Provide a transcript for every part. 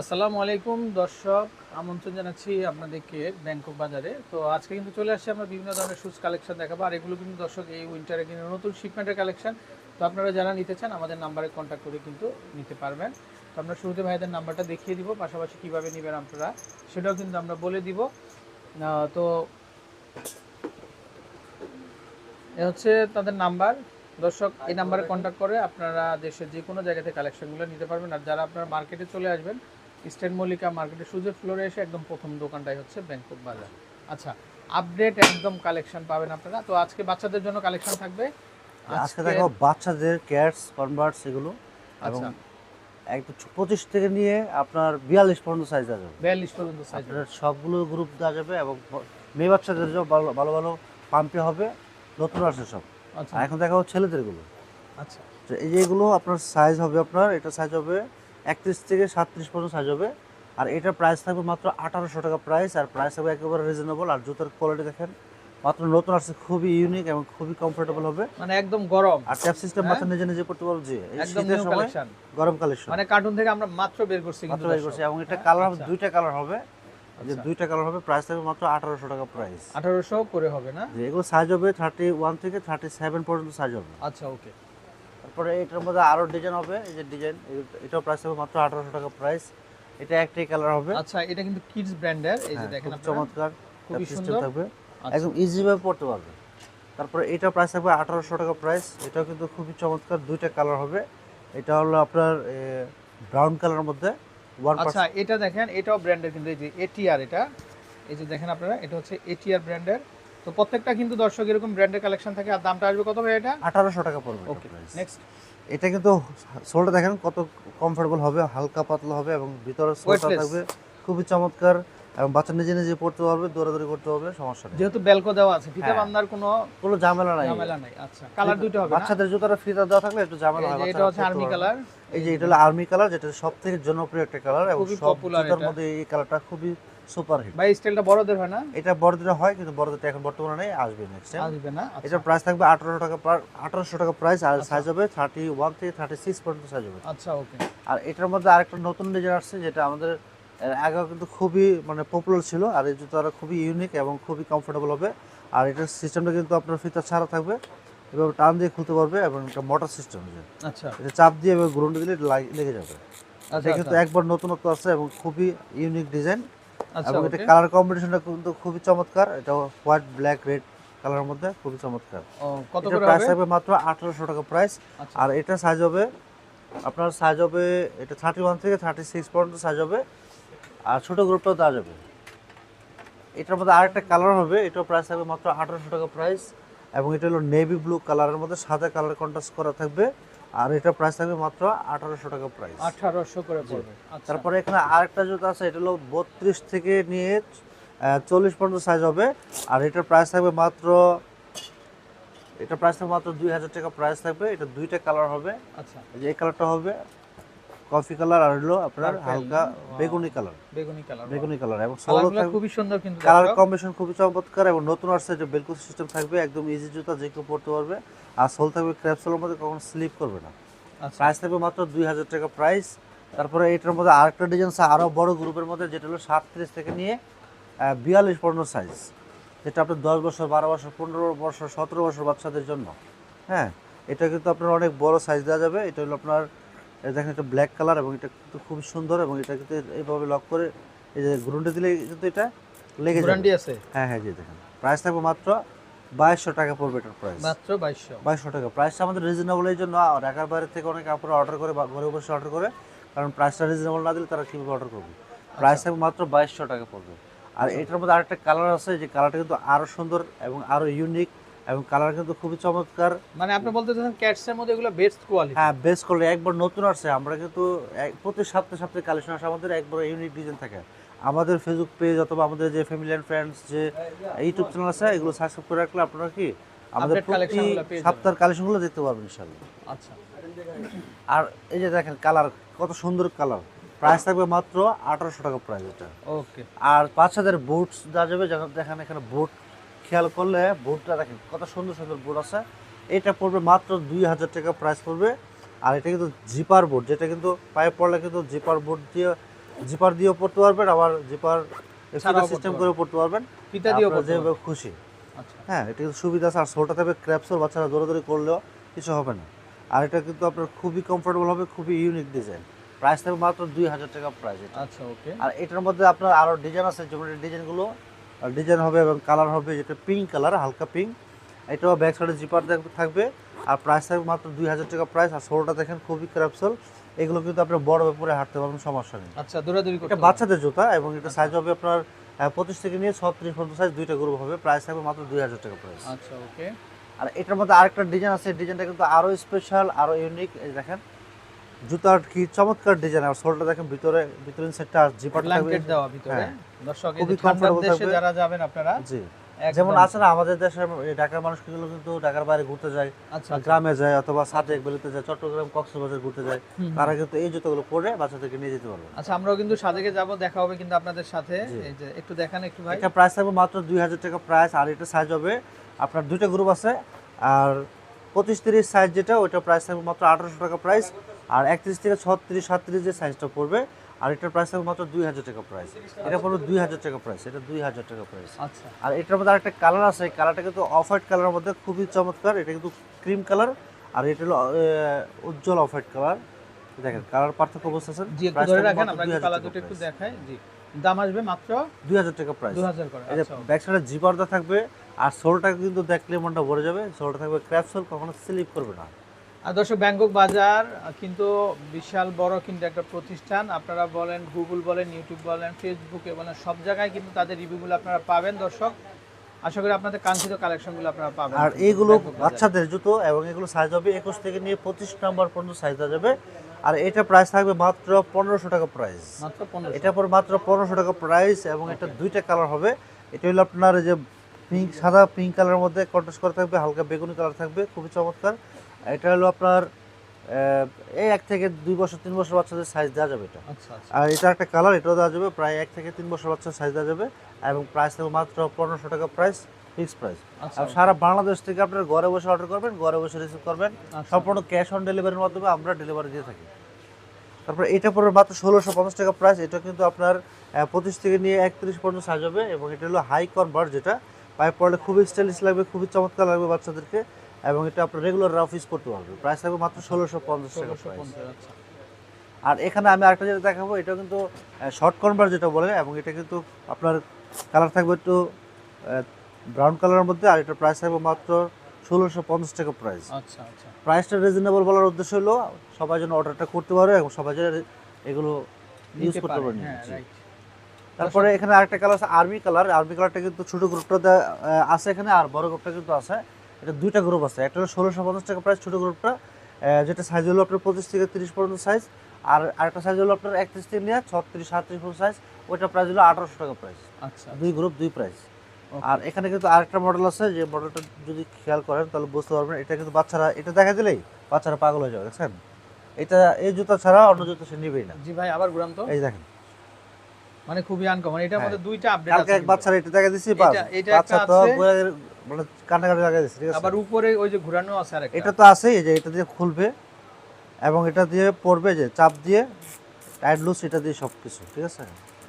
আসসালামু আলাইকুম, দর্শক, আমন্ত্রণ জানাচ্ছি আপনাদেরকে ব্যাংকক বাজারে। তো আজকে কিন্তু চলে আসছে আমরা বিভিন্ন ধরনের শুজ কালেকশন দেখাবো, আর এগুলো কিন্তু দর্শক, এই উইন্টারে কিন্তু নতুন শিপমেন্টের কালেকশন। তো আপনারা যারা নিতে চান, আমাদের নাম্বারে কন্ট্যাক্ট করে কিন্তু নিতে পারবেন। তো আমরা শুরুতে ভাইদের নাম্বারটা দেখিয়ে দিব, পাশাপাশি কীভাবে নেবেন আপনারা, সেটাও কিন্তু আমরা বলে দিব। তো এ হচ্ছে তাদের নাম্বার দর্শক এই নাম্বারে কন্ট্যাক্ট করে আপনারা দেশের যে কোনো জায়গাতে কালেকশনগুলো নিতে পারবেন। আর যারা আপনারা মার্কেটে চলে আসবেন ইস্টার্ন মল্লিকা মার্কেটের সুযোগ ফ্লোরে এসে একদম প্রথম দোকানটাই হচ্ছে ব্যাংকক বাজার আচ্ছা আপডেট একদম কালেকশন পাবেন আপনারা। তো আজকে বাচ্চাদের জন্য কালেকশন থাকবে। আজকে দেখো বাচ্চাদের ক্যাটস কনভার্টস এগুলো। এবং আচ্ছা একদম পঁচিশ থেকে নিয়ে আপনার বিয়াল্লিশ পর্যন্ত সাইজ যাবে। বিয়াল্লিশ পর্যন্ত সাইজ সবগুলো গ্রুপ দেওয়া যাবে এবং মেয়ে বাচ্চাদের জন্য ভালো ভালো পাম্পে হবে নতুন আসছে সব। আর এখন দেখা হচ্ছে ছেলেদের ছেলেদেরগুলো। আচ্ছা। এই যে এগুলো আপনার সাইজ হবে আপনার এটা সাইজ হবে একত্রিশ থেকে সাতত্রিশ পর্যন্ত সাইজ হবে। আর এটার প্রাইস থাকবে মাত্র আঠারোশো টাকা প্রাইস আর প্রাইস হবে একেবারে রিজনেবল আর জুতার কোয়ালিটি দেখেন মাত্র নতুন আসছে খুবই ইউনিক এবং খুবই কমফোর্টেবল হবে। মানে একদম গরম। আর ট্যাপ সিস্টেম মাত্র নিজে নিজে করতে পারব যে এই একদম নিউ কালেকশন গরম কালেকশন মানে কার্টুন থেকে আমরা মাত্র বের করছি কিন্তু বের করছি এবং এটা কালার আচ্ছা। দুইটা কালার হবে। যে আচ্ছা। দুইটা কালার হবে প্রাইস থাকবে মাত্র আঠারোশো টাকা প্রাইস আঠারোশো করে হবে না? এগুলো সাইজ হবে থার্টি ওয়ান থেকে থার্টি সেভেন পর্যন্ত সাইজ হবে। আচ্ছা ওকে তারপরে এটার মধ্যে আরও ডিজাইন হবে এই যে ডিজাইন এটাও প্রাইস হবে মাত্র আঠারোশো টাকা প্রাইস এটা একটাই কালার হবে। আচ্ছা এটা কিন্তু কিডস ব্র্যান্ডের এই যে হ্যাঁ, দেখেন চমৎকার খুবই সুন্দর। থাকবে। আচ্ছা। একদম ইজি ভাবে পড়তে পারবে। তারপরে এটা প্রাইস থাকবে আঠারোশো টাকা প্রাইস এটাও কিন্তু খুবই চমৎকার দুইটা কালার হবে। এটা হলো আপনার ব্রাউন কালারের মধ্যে। আচ্ছা এটা দেখেন এটাও ব্র্যান্ডের কিন্তু এই যে এটিআর এটা এই যে দেখেন আপনারা এটা হচ্ছে এটিআর ব্র্যান্ডের তো প্রত্যেকটা কিন্তু দর্শক এরকম ব্র্যান্ডের কালেকশন থাকে আর দামটা আসবে কত ভাই এটা? আঠারোশো টাকা পড়বে ওকে নেক্সট এটা কিন্তু সোলটা দেখেন কত কমফোর্টেবল হবে হালকা পাতলা হবে এবং ভিতরে সোলটা থাকবে। খুবই চমৎকার এবং বাচ্চা নিজে নিজে পড়তে পারবে দৌড়াদৌড়ি করতে হবে সমস্যা নেই। যেহেতু বেলকো দেওয়া আছে ফিতা হ্যাঁ। বান্ধার কোনো কোনো ঝামেলা নাই। ঝামেলা নাই। আচ্ছা কালার দুটো হবে বাচ্চাদের জুতাটা ফ্রিতে দেওয়া থাকলে একটু ঝামেলা হয় এটা হচ্ছে আর্মি কালার। এই যে এটা হলো আর্মি কালার যেটা সব থেকে জনপ্রিয় একটা কালার এবং সব জুতার মধ্যে এই কালারটা খুবই সুপার হিট ভাই স্টাইলটা বড়দের হয় না? এটা বড়দের হয় কিন্তু বড়দের এখন বর্তমানে নেই আসবে নেক্সট টাইম আসবে না? আচ্ছা। এটার প্রাইস থাকবে আঠারোশো টাকা আঠারোশো টাকা প্রাইস আর সাইজ হবে থার্টি ওয়ান থেকে থার্টি সিক্স পর্যন্ত সাইজ হবে। আচ্ছা ওকে আর এটার মধ্যে আরেকটা নতুন ডিজাইন আসছে যেটা আমাদের আগে কিন্তু খুবই মানে পপুলার ছিল আর এই জুতাটা খুবই ইউনিক এবং খুবই কমফোর্টেবল হবে। আর এটার সিস্টেমটা কিন্তু আপনার ফিতা ছাড়া থাকবে এভাবে টান দিয়ে খুলতে পারবে এবং এটা মোটর সিস্টেম আচ্ছা। এটা চাপ দিয়ে এবার গ্রুন্ড দিলে লাগ- লেগে যাবে। আচ্ছা এটা কিন্তু একবার নতুনত্ব আছে এবং খুবই ইউনিক ডিজাইন আচ্ছা এবং এটা। কালার কম্বিনেশনটা কিন্তু খুবই চমৎকার। এটা হোয়াইট ব্ল্যাক রেড কালারের মধ্যে খুবই চমৎকার। কত করে প্রাইস হবে? মাত্র আঠারোশো টাকা প্রাইস আচ্ছা। আর এটা সাইজ হবে আপনার সাইজ হবে এটা থার্টি ওয়ান থেকে থার্টি সিক্স পর্যন্ত সাইজ হবে। আর ছোটো গ্রুপটাও দেওয়া যাবে। এটার মধ্যে আরেকটা কালার হবে এটাও প্রাইস থাকবে মাত্র আঠারোশো টাকা প্রাইস এবং এটা হলো নেভি ব্লু কালারের মধ্যে সাদা কালার কন্ট্রাস্ট করা থাকবে আর এটা প্রাইস থাকবে মাত্র আঠারোশো টাকা প্রাইস আঠারোশো করে পড়বে আচ্ছা। তারপরে এখানে আরেকটা জুতো আছে এটা হলো বত্রিশ থেকে নিয়ে চল্লিশ পর্যন্ত সাইজ হবে আর এটার প্রাইস থাকবে মাত্র এটা প্রাইস থাকবে মাত্র দুই হাজার টাকা প্রাইস থাকবে এটা দুইটা কালার হবে। আচ্ছা। এই কালারটা হবে কফি কালার আর হলো আপনার হালকা বেগুনি কালার। বেগুনি কালার বেগুনি কালার এবং সোলো খুবই সুন্দর কিন্তু কালার কম্বিনেশন খুবই চমৎকার এবং নতুন আসছে যে বেলকো সিস্টেম থাকবে একদম ইজি জুতা যে কেউ পড়তে পারবে। আর সোল থাকবে ক্র্যাপ সোলের মধ্যে কখনো স্লিপ করবে না। আচ্ছা। প্রাইস থাকবে মাত্র দুই হাজার টাকা প্রাইস তারপরে এটার মধ্যে আরেকটা ডিজাইন আছে আরও বড় গ্রুপের মধ্যে যেটা হলো সাতত্রিশ থেকে নিয়ে বিয়াল্লিশ পনেরো সাইজ যেটা আপনার দশ বছর বারো বছর পনেরো বছর সতেরো বছর বাচ্চাদের জন্য। হ্যাঁ এটা কিন্তু আপনার অনেক বড় সাইজ দেওয়া যাবে। এটা হলো আপনার এই দেখেন একটা ব্ল্যাক কালার এবং এটা কিন্তু খুব সুন্দর এবং এটা কিন্তু এইভাবে লক করে এই যে গ্রুন্ডে দিলে কিন্তু এটা লেগে যাবে। গ্যারান্টি আছে। হ্যাঁ হ্যাঁ জি দেখেন। প্রাইস থাকবে মাত্র বাইশশো টাকা পড়বে এটার প্রাইস মাত্র বাইশশো। বাইশশো টাকা। প্রাইসটা আমাদের রিজনেবল এই জন্য ঢাকার বাইরে থেকে অনেক কাপড় অর্ডার করে বা ঘরে বসে অর্ডার করে কারণ প্রাইসটা রিজনেবল না দিলে তারা কীভাবে অর্ডার করবে? প্রাইস থাকবে মাত্র বাইশশো টাকা পড়বে। আর এটার মধ্যে আরেকটা কালার আছে যে কালারটা কিন্তু আরও সুন্দর এবং আরও ইউনিক এবং কালার কিন্তু খুবই চমৎকার। মানে আপনি বলতে চাচ্ছেন ক্যাটসের মধ্যে এগুলো বেস্ট কোয়ালিটি হ্যাঁ বেস্ট কোয়ালিটি একবার নতুন আসছে আমরা কিন্তু প্রতি সপ্তাহে সপ্তাহে কালেকশন আসে আমাদের একবার ইউনিক ডিজাইন থাকে। আমাদের ফেসবুক পেজ অথবা আমাদের যে ফ্যামিলি অ্যান্ড ফ্রেন্ডস যে ইউটিউব চ্যানেল আছে এগুলো সাবস্ক্রাইব করে রাখলে আপনারা কি আমাদের প্রতি। সপ্তাহের কালেকশনগুলো দেখতে পারবেন ইনশাল্লাহ আচ্ছা। আর এই যে দেখেন কালার কত সুন্দর কালার প্রাইস থাকবে মাত্র আঠারোশো টাকা প্রাইস এটা। ওকে আর বাচ্চাদের বুটস দেওয়া যাবে যেখানে দেখেন এখানে বুট খেয়াল করলে বুটটা দেখেন কত সুন্দর সুন্দর বুট আছে। এটা পড়বে মাত্র দুই হাজার টাকা প্রাইস পড়বে। আর এটা কিন্তু জিপার বোর্ড যেটা কিন্তু পায়ে পড়লে কিন্তু জিপার বোর্ড দিয়ে জিপার দিয়েও পড়তে পারবেন আবার জিপার সিস্টেম করে পড়তে পারবেন। ফিতা দিয়েও। যেভাবে খুশি। আচ্ছা। হ্যাঁ এটা কিন্তু সুবিধা আছে আর সোলটা থাকবে ক্র্যাপসোর বাচ্চারা দৌড়াদৌড়ি করলেও কিছু হবে না। আর এটা কিন্তু আপনার খুবই কমফোর্টেবল হবে খুবই ইউনিক ডিজাইন প্রাইস থাকবে মাত্র দুই হাজার টাকা প্রাইস আচ্ছা ওকে আর এটার মধ্যে আপনার আরও ডিজাইন আছে যেমন ডিজাইনগুলো ডিজাইন হবে এবং কালার হবে যেটা পিঙ্ক কালার হালকা পিঙ্ক এটাও ব্যাক সাইডে জিপার থাকবে। আর প্রাইস থাকবে মাত্র দুই হাজার টাকা প্রাইস আর সোলটা দেখেন খুবই ক্র্যাপসোল এগুলো কিন্তু আপনার বড় ব্যাপারে হাঁটতে পারবেন সমস্যা নেই। আচ্ছা দৌড়াদৌড়ি এটা বাচ্চাদের জুতা এবং এটা সাইজ হবে আপনার পঁচিশ থেকে নিয়ে ছত্রিশ পর্যন্ত সাইজ দুইটা গ্রুপ হবে। প্রাইস থাকবে মাত্র দুই হাজার টাকা প্রাইস আচ্ছা ওকে আর এটার মধ্যে আরেকটা ডিজাইন আছে। ডিজাইনটা কিন্তু আরও স্পেশাল আরও ইউনিক এই দেখেন জুতার কি চমৎকার ডিজাইন আর সোলটা দেখেন ভিতরে ভিতরের সেটটা আর থাকবে। দেওয়া ভিতরে। হ্যাঁ। দর্শক এই দেশে থাকবে। যারা যাবেন আপনারা জি। যেমন আছে না আমাদের এই ঢাকার মানুষগুলো কিন্তু ঢাকার বাইরে ঘুরতে যায় আচ্ছা আচ্ছা। গ্রামে যায় অথবা সাদেক বেলুতে যায় চট্টগ্রাম কক্সবাজার ঘুরতে যায় তারা কিন্তু এই জুতোগুলো পরে বাচ্চাদেরকে নিয়ে যেতে পারবে। আচ্ছা আমরাও কিন্তু সাদেকে যাব দেখা হবে কিন্তু আপনাদের সাথে। এই যে একটু দেখান একটু ভাই। এটা প্রাইস থাকবে মাত্র দুই হাজার টাকা প্রাইস আর এটা সাইজ হবে আপনার দুইটা গ্রুপ আছে আর পঁচিশ তিরিশ সাইজ যেটা ওইটা প্রাইস থাকবে মাত্র আঠারোশো টাকা প্রাইস আর একত্রিশ থেকে ছত্রিশ সাতত্রিশ যে সাইজটা পড়বে আর এটার প্রাইস থাকবে মাত্র দুই হাজার টাকা প্রাইস এটা পড়বে দুই হাজার টাকা প্রাইস এটা দুই হাজার টাকা প্রাইস আচ্ছা। আর এটার মধ্যে আরেকটা কালার আছে এই কালারটা কিন্তু অফ হোয়াইট কালারের মধ্যে খুবই চমৎকার। এটা কিন্তু ক্রিম কালার আর এটা হলো উজ্জ্বল অফ হোয়াইট কালার দেখেন কালার পার্থক্য বুঝতেছেন জি একটু ধরে রাখেন আমরা কালার দুটো একটু দেখাই। জি দাম আসবে মাত্র দুই হাজার টাকা প্রাইস দু হাজার করে এই আচ্ছা ব্যাক সাইডে জিপারটা থাকবে আর সোলটা কিন্তু দেখলে মনটা ভরে যাবে। সোলটা থাকবে ক্র্যাপ সোল কখনো স্লিপ করবে না। দর্শক ব্যাংকক বাজার কিন্তু বিশাল বড় কিন্তু একটা প্রতিষ্ঠান। আপনারা বলেন গুগল বলেন ইউটিউব বলেন ফেসবুকে বলেন সব জায়গায় কিন্তু তাদের রিভিউগুলো আপনারা পাবেন দর্শক। আশা করি আপনাদের কাঙ্ক্ষিত কালেকশনগুলো আপনারা পাবেন। আর এইগুলো বাচ্চাদের জুতো এবং এগুলো সাইজ হবে একুশ থেকে নিয়ে পঁচিশ নম্বর পর্যন্ত সাইজ দেওয়া যাবে। আর এটা প্রাইস থাকবে মাত্র পনেরোশো টাকা প্রাইস মাত্র এটা পর মাত্র পনেরোশো টাকা প্রাইস এবং এটা দুইটা কালার হবে। এটা হলো আপনার যে পিঙ্ক সাদা পিঙ্ক কালারের মধ্যে কন্ট্রাস্ট করা থাকবে হালকা বেগুনি কালার থাকবে খুবই চমৎকার। এটা হলো আপনার এই এক থেকে দুই বছর তিন বছর বাচ্চাদের সাইজ দেওয়া যাবে এটা। আচ্ছা আচ্ছা। আর এটা একটা কালার এটাও দেওয়া যাবে প্রায় এক থেকে তিন বছর বাচ্চার সাইজ দেওয়া যাবে এবং প্রাইস থাকবে মাত্র পনেরোশো টাকা প্রাইস ফিক্স প্রাইস আর সারা বাংলাদেশ থেকে আপনার ঘরে বসে অর্ডার করবেন ঘরে বসে রিসিভ করবেন আচ্ছা। সম্পূর্ণ ক্যাশ অন ডেলিভারির মাধ্যমে আমরা ডেলিভারি দিয়ে থাকি। তারপর এটা পড়বে মাত্র ষোলোশো পঞ্চাশ টাকা প্রাইস এটা কিন্তু আপনার পঁচিশ থেকে নিয়ে একত্রিশ পর্যন্ত সাইজ হবে এবং এটা হলো হাই কনভার্ট যেটা পাইপ পড়লে খুবই স্টাইলিশ লাগবে খুবই চমৎকার লাগবে বাচ্চাদেরকে। এবং এটা আপনার রেগুলার রাফ ইউজ করতে পারবে প্রাইস থাকবে মাত্র ষোলোশো পঞ্চাশ টাকা আচ্ছা। আর এখানে আমি আরেকটা যেটা দেখাবো এটা কিন্তু শর্ট কনভার্ট যেটা বলে এবং এটা কিন্তু আপনার কালার থাকবে একটু ব্রাউন কালারের মধ্যে আর এটার প্রাইস থাকবে মাত্র ষোলোশো পঞ্চাশ টাকা প্রাইস প্রাইসটা রিজনেবল বলার উদ্দেশ্য হলো সবাই যেন অর্ডারটা করতে পারে এবং সবাই যেন এগুলো ইউজ করতে পারে, হ্যাঁ তারপরে এখানে আরেকটা কালার আছে আর্মি কালার আর্মি কালারটা কিন্তু ছোটো গ্রুপটা আছে এখানে আর বড় গ্রুপটা কিন্তু আছে। এটা দুইটা গ্রুপ আছে। একটা হলো ষোলোশো পঞ্চাশ টাকা প্রাইস ছোট গ্রুপটা যেটা সাইজ হলো আপনার পঁচিশ থেকে তিরিশ পর্যন্ত সাইজ আর আরেকটা সাইজ হলো আপনার একত্রিশ থেকে নিয়ে ছত্রিশ সাতত্রিশ পর্যন্ত সাইজ ওইটা প্রাইস হলো আঠারোশো টাকা প্রাইস আচ্ছা। দুই গ্রুপ দুই প্রাইস আর এখানে কিন্তু আরেকটা মডেল আছে যে মডেলটা যদি খেয়াল করেন তাহলে বুঝতে পারবেন এটা কিন্তু বাচ্চারা এটা দেখা দিলেই বাচ্চারা পাগল হয়ে যাবে দেখছেন? এটা এই জুতা ছাড়া অন্য জুতা সে নিবেই না। জি ভাই আবার ঘুরান তো। এই দেখেন। মানে খুবই আনকমন এটার মধ্যে দুইটা আপডেট কালকে আছে এক বাচ্চারা এটা দেখা দিছি বাস। এটা- বাচ্চা তো মানে কান্নাকাটি লাগা দিচ্ছে ঠিক আছে? আবার উপরে ওই যে ঘোরানো আছে আরেকটা। এটা তো আছে এই যে এটা দিয়ে খুলবে এবং এটা দিয়ে পড়বে যে চাপ দিয়ে টাইট লুজ এটা দিয়ে সব কিছু ঠিক আছে?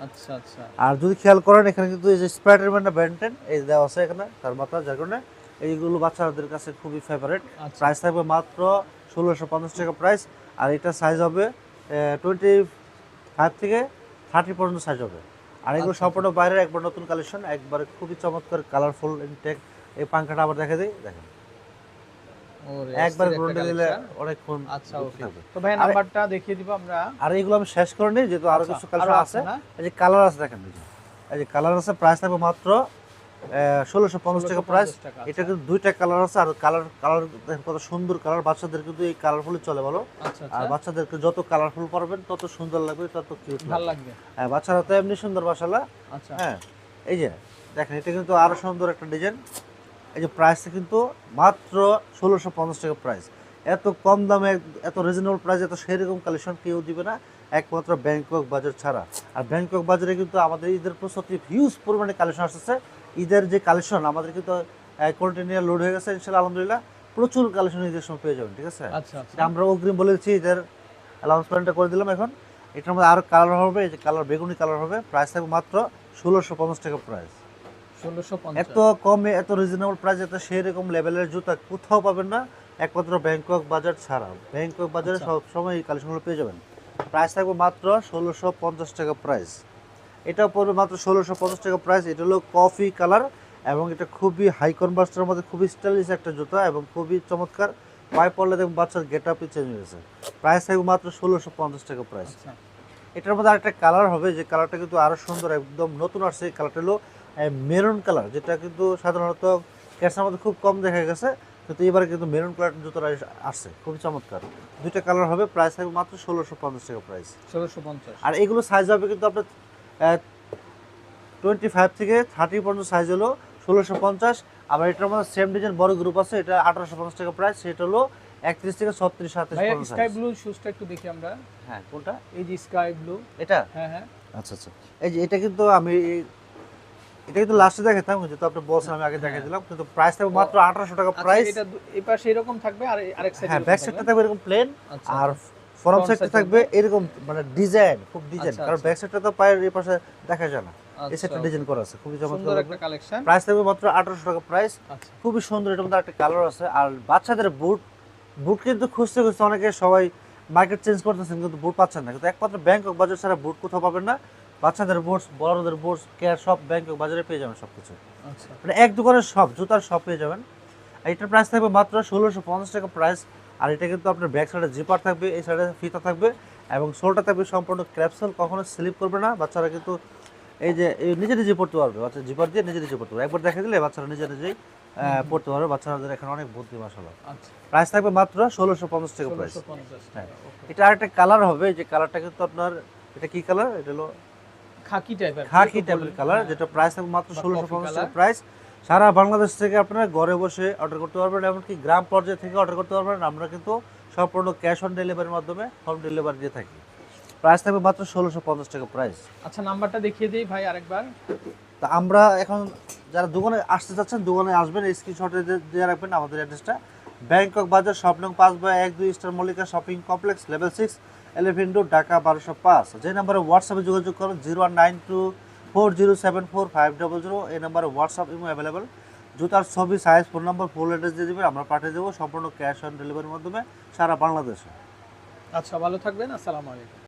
আচ্ছা আচ্ছা। আর যদি খেয়াল করেন এখানে কিন্তু এই যে স্পাইডারম্যানটা ব্যান্টেন এই দেওয়া আছে এখানে তার মাথা যার কারণে এইগুলো বাচ্চাদের কাছে খুবই ফেভারিট আচ্ছা। প্রাইস থাকবে মাত্র ষোলোশো পঞ্চাশ টাকা প্রাইস আর এটা সাইজ হবে টোয়েন্টি ফাইভ থেকে থার্টি পর্যন্ত সাইজ হবে। আর এগুলো আচ্ছা, সম্পূর্ণ বাইরের একবার নতুন কালেকশন একবার খুবই চমৎকার কালারফুল ইনটেক এই পাঙ্খাটা আবার দেখা দেয় দেখেন। একবার গ্রন্ডে দিলে অনেকক্ষণ আচ্ছা ওকে তো ভাই নাম্বারটা দেখিয়ে দিব আমরা। আর এইগুলো আমি শেষ করে নিই যেহেতু আরও আচ্ছা, কিছু কালার আছে। আছে না? এই যে কালার আছে দেখেন এই যে। এই যে কালার আছে প্রাইস থাকবে মাত্র ষোলোশো পঞ্চাশ টাকা প্রাইস এটা কিন্তু দুইটা কালার আছে আর কালার কালার দেখেন কত সুন্দর কালার বাচ্চাদের কিন্তু এই কালারফুলই চলে ভালো আচ্ছা আর আচ্ছা বাচ্চাদেরকে যত কালারফুল পারবেন তত সুন্দর লাগবে তত কিউট লাগবে। হ্যাঁ বাচ্চারা তো এমনি সুন্দর বাসালা আচ্ছা। হ্যাঁ এই যে দেখেন এটা কিন্তু আরও সুন্দর একটা ডিজাইন এই যে প্রাইসটা কিন্তু মাত্র ষোলোশো পঞ্চাশ টাকা প্রাইস এত কম দামে এত রিজনেবল প্রাইস এত সেরকম কালেকশন কেউ দিবে না একমাত্র ব্যাংকক বাজার ছাড়া। আর ব্যাংকক বাজারে কিন্তু আমাদের ঈদের প্রস্তুতি হিউজ পরিমাণে কালেকশন আসতেছে। ঈদের যে কালেকশন আমাদের কিন্তু কন্টিনিউ লোড হয়ে গেছে ইনশাল্লাহ আলহামদুলিল্লাহ। প্রচুর কালেকশন ঈদের সময় পেয়ে যাবেন ঠিক আছে? আচ্ছা আচ্ছা। আমরা অগ্রিম বলেছি এদের অ্যানাউন্সমেন্টটা করে দিলাম এখন। এটার মধ্যে আরও কালার হবে এই যে কালার বেগুনি কালার হবে প্রাইস থাকবে মাত্র ষোলোশো পঞ্চাশ টাকা প্রাইস এত কমে এত রিজনেবল প্রাইস এত সেরকম লেভেলের জুতা কোথাও পাবেন না একমাত্র ব্যাংকক বাজার ছাড়া ব্যাংকক বাজারে আচ্ছা। সব সময় এই কালেকশনগুলো পেয়ে যাবেন। প্রাইস থাকবে মাত্র ষোলোশো পঞ্চাশ টাকা প্রাইস এটা পড়বে মাত্র ষোলোশো পঞ্চাশ টাকা প্রাইস এটা হলো কফি কালার এবং এটা খুবই হাই কনভার্সের মধ্যে খুবই স্টাইলিশ একটা জুতা এবং খুবই চমৎকার। পায়ে পড়লে দেখুন বাচ্চার গেট আপই চেঞ্জ হয়েছে। প্রাইস থাকবে মাত্র ষোলোশো পঞ্চাশ টাকা প্রাইস আচ্ছা। এটার মধ্যে আরেকটা কালার হবে যে কালারটা কিন্তু আরও সুন্দর একদম নতুন আসছে। এই কালারটা হলো মেরুন কালার যেটা কিন্তু সাধারণত ক্যাশার মধ্যে খুব কম দেখা গেছে। কিন্তু এবারে কিন্তু মেরুন কালার জুতোটা আসছে খুবই চমৎকার। দুইটা কালার হবে প্রাইস থাকবে মাত্র ষোলোশো পঞ্চাশ টাকা প্রাইস ষোলোশো পঞ্চাশ। আর এগুলো সাইজ হবে কিন্তু আপনার টোয়েন্টি ফাইভ থেকে থার্টি পর্যন্ত সাইজ হলো ষোলোশো পঞ্চাশ। আবার এটার মধ্যে সেম ডিজাইন বড় গ্রুপ আছে এটা আঠারোশো পঞ্চাশ টাকা প্রাইস সেটা হলো একত্রিশ থেকে ছত্রিশ সাতত্রিশ স্কাই। ব্লু শুজটা একটু দেখি আমরা। হ্যাঁ কোনটা? এই যে স্কাই ব্লু এটা? হ্যাঁ হ্যাঁ। আচ্ছা আচ্ছা। এই যে এটা কিন্তু আমি এটা কিন্তু লাস্টে দেখাতাম যেহেতু আপনি বলছেন আমি আগে দেখাই দিলাম। কিন্তু প্রাইস থাকবে মাত্র আঠারোশো টাকা আচ্ছা, প্রাইস এটা দু- এই পাশে এরকম থাকবে আর আরেক সাইডে হ্যাঁ ব্যাক সাইডটা থাকবে? এরকম প্লেন আচ্ছা। আর সাইডটা থাকবে এরকম মানে ডিজাইন খুব ডিজাইন আচ্ছা, কারণ আচ্ছা। ব্যাক সাইডটা তো পায়ের এই পাশে দেখা যায় না। এই আচ্ছা, সাইডটা ডিজাইন করা আছে খুবই চমৎকার একটা কালেকশন প্রাইস থাকবে মাত্র আঠারোশো টাকা প্রাইস আচ্ছা। খুবই সুন্দর এটার মধ্যে একটা কালার আছে। আর বাচ্চাদের বুট বুট কিন্তু খুঁজতে খুঁজতে অনেকে সবাই মার্কেট চেঞ্জ করতেছেন কিন্তু বুট পাচ্ছেন না। কিন্তু একমাত্র ব্যাংকক বাজার ছাড়া বুট কোথাও পাবেন না। বাচ্চাদের বুটস বড়দের বুটস কেয়ার সব ব্যাংকক বাজারে পেয়ে যাবেন সব কিছু আচ্ছা। মানে এক দোকানের সব জুতার সব পেয়ে যাবেন। এটার প্রাইস থাকবে মাত্র ষোলোশো পঞ্চাশ টাকা প্রাইস আর এটা কিন্তু আপনার ব্যাক সাইডে জিপার থাকবে এই সাইডে ফিতা থাকবে এবং সোলটা থাকবে সম্পূর্ণ ক্র্যাপসোল কখনো স্লিপ করবে না। বাচ্চারা কিন্তু এই যে এই নিজে নিজে পড়তে পারবে। বাচ্চা জিপার দিয়ে নিজে নিজে পড়তে পারবে। একবার দেখা দিলে বাচ্চারা নিজে নিজেই পড়তে পারবে। বাচ্চাদের এখানে অনেক বুদ্ধি আচ্ছা। প্রাইস থাকবে মাত্র ষোলোশো পঞ্চাশ টাকা প্রাইস হ্যাঁ। এটা আরেকটা কালার হবে যে কালারটা কিন্তু আপনার এটা কি কালার এটা হলো খাকি টাইপের খাকি টাইপের কালার যেটা প্রাইস থাকবে মাত্র ষোলোশো পঞ্চাশ। টাকা প্রাইস সারা বাংলাদেশ থেকে আপনারা ঘরে বসে অর্ডার করতে পারবেন এমনকি গ্রাম পর্যায়ে থেকে অর্ডার করতে পারবেন। আমরা কিন্তু সম্পূর্ণ ক্যাশ অন ডেলিভারির মাধ্যমে হোম ডেলিভারি দিয়ে থাকি। প্রাইস থাকবে মাত্র ষোলোশো পঞ্চাশ টাকা প্রাইস আচ্ছা নাম্বারটা দেখিয়ে দিই ভাই আরেকবার। তা আমরা এখন যারা দোকানে আসতে চাচ্ছেন দোকানে আসবেন স্ক্রিনশটে দিয়ে রাখবেন আমাদের অ্যাড্রেসটা ব্যাংকক বাজার শপ নং পাঁচ বাই এক দুই star Mallika shopping complex level six eleven two Dhaka বারোশো পাঁচ। যে নাম্বারে হোয়াটসঅ্যাপে যোগাযোগ করুন zero one nine two four zero seven four five double zero এই নাম্বারে হোয়াটসঅ্যাপ ইমো অ্যাভেলেবেল জুতার ছবি size phone number full address দিয়ে দেবেন, আমরা পাঠিয়ে দেবো। সম্পূর্ণ ক্যাশ অন ডেলিভারির মাধ্যমে সারা বাংলাদেশে। আচ্ছা ভালো থাকবেন, আসসালামু আলাইকুম।